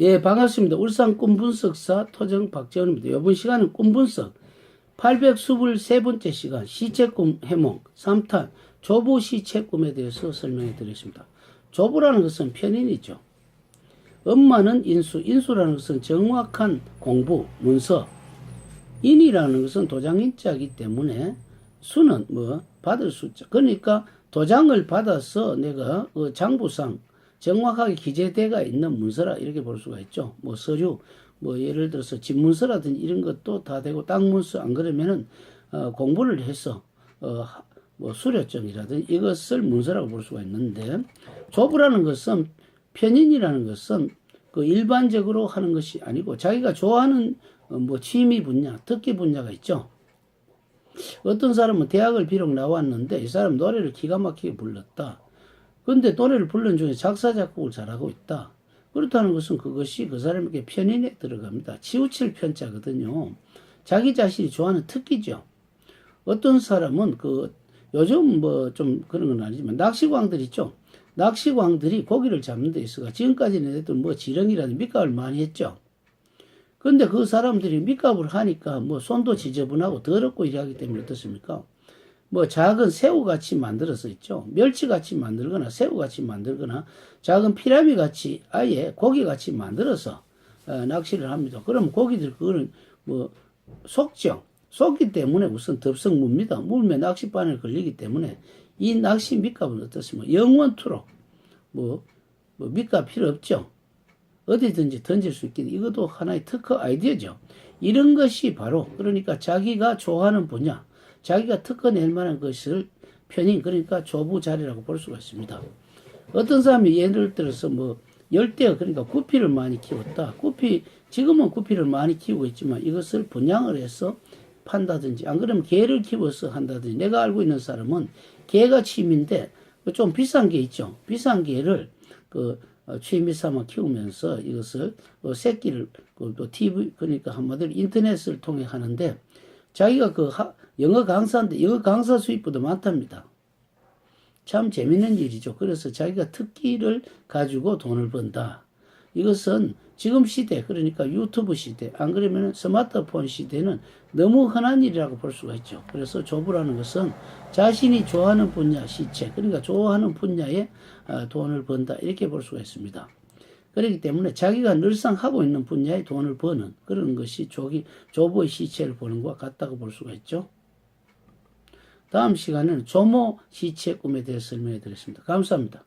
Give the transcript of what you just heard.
예, 반갑습니다. 울산 꿈분석사 토정 박재원입니다. 이번 시간은 꿈분석 823번째 시간 시체꿈 해몽 3탄 조부 시체꿈에 대해서 설명해 드리겠습니다. 조부라는 것은 편인이죠. 엄마는 인수, 인수라는 것은 정확한 공부, 문서, 인이라는 것은 도장인자이기 때문에 수는 뭐 받을 숫자. 그러니까 도장을 받아서 내가 그 장부상 정확하게 기재대가 있는 문서라 이렇게 볼 수가 있죠. 뭐 서류, 뭐 예를 들어서 집문서라든지 이런 것도 다 되고 땅 문서 안 그러면은 어, 공부를 해서 어, 하- 뭐 수료증이라든지 이것을 문서라고 볼 수가 있는데 조부라는 것은 편인이라는 것은 그 일반적으로 하는 것이 아니고 자기가 좋아하는 어, 뭐 취미 분야, 특기 분야가 있죠. 어떤 사람은 대학을 비록 나왔는데 이 사람 노래를 기가 막히게 불렀다. 근데 노래를 부른 중에 작사 작곡을 잘하고 있다. 그렇다는 것은 그것이 그 사람에게 편인에 들어갑니다. 치우칠 편자거든요. 자기 자신이 좋아하는 특기죠. 어떤 사람은 그 요즘 뭐 좀 그런 건 아니지만 낚시광들 있죠. 낚시광들이 고기를 잡는 데 있어가 지금까지는 애들 뭐 지렁이라든지 밑값을 많이 했죠. 근데 그 사람들이 밑값을 하니까 뭐 손도 지저분하고 더럽고 이러기 때문에 어떻습니까? 뭐 작은 새우같이 만들어서 있죠. 멸치같이 만들거나 새우같이 만들거나 작은 피라미같이 아예 고기같이 만들어서 어, 낚시를 합니다. 그럼 고기들 그거는 뭐 속죠. 속기 때문에 우선 덥석 뭅니다. 물면 낚시바늘 걸리기 때문에 이 낚시 밑값은 어떻습니까? 영원토록 뭐, 뭐 밑값 필요 없죠. 어디든지 던질 수 있게 이것도 하나의 특허 아이디어죠. 이런 것이 바로 그러니까 자기가 좋아하는 분야, 자기가 특허 낼 만한 것을 편인 그러니까 조부 자리라고 볼 수가 있습니다. 어떤 사람이 예를 들어서 뭐 열대 그러니까 구피를 많이 키웠다. 구피 지금은 구피를 많이 키우고 있지만 이것을 분양을 해서 판다든지 안 그러면 개를 키워서 한다든지 내가 알고 있는 사람은 개가 취미인데 그좀 비싼 개 있죠. 비싼 개를 그 어, 취미 삼아 키우면서 이것을 어, 새끼를 그또 TV 그러니까 한마디로 인터넷을 통해 하는데 자기가 그 하- 영어 강사인데 영어 강사 수입보다 많답니다. 참 재밌는 일이죠. 그래서 자기가 특기를 가지고 돈을 번다. 이것은 지금 시대, 그러니까 유튜브 시대, 안 그러면 스마트폰 시대는 너무 흔한 일이라고 볼 수가 있죠. 그래서 조부라는 것은 자신이 좋아하는 분야, 시체, 그러니까 좋아하는 분야에 아, 돈을 번다. 이렇게 볼 수가 있습니다. 그렇기 때문에 자기가 늘상 하고 있는 분야에 돈을 버는 그런 것이 조기, 조부의 시체를 보는 것과 같다고 볼 수가 있죠. 다음 시간에는 조모 시체 꿈에 대해서 설명해 드리겠습니다. 감사합니다.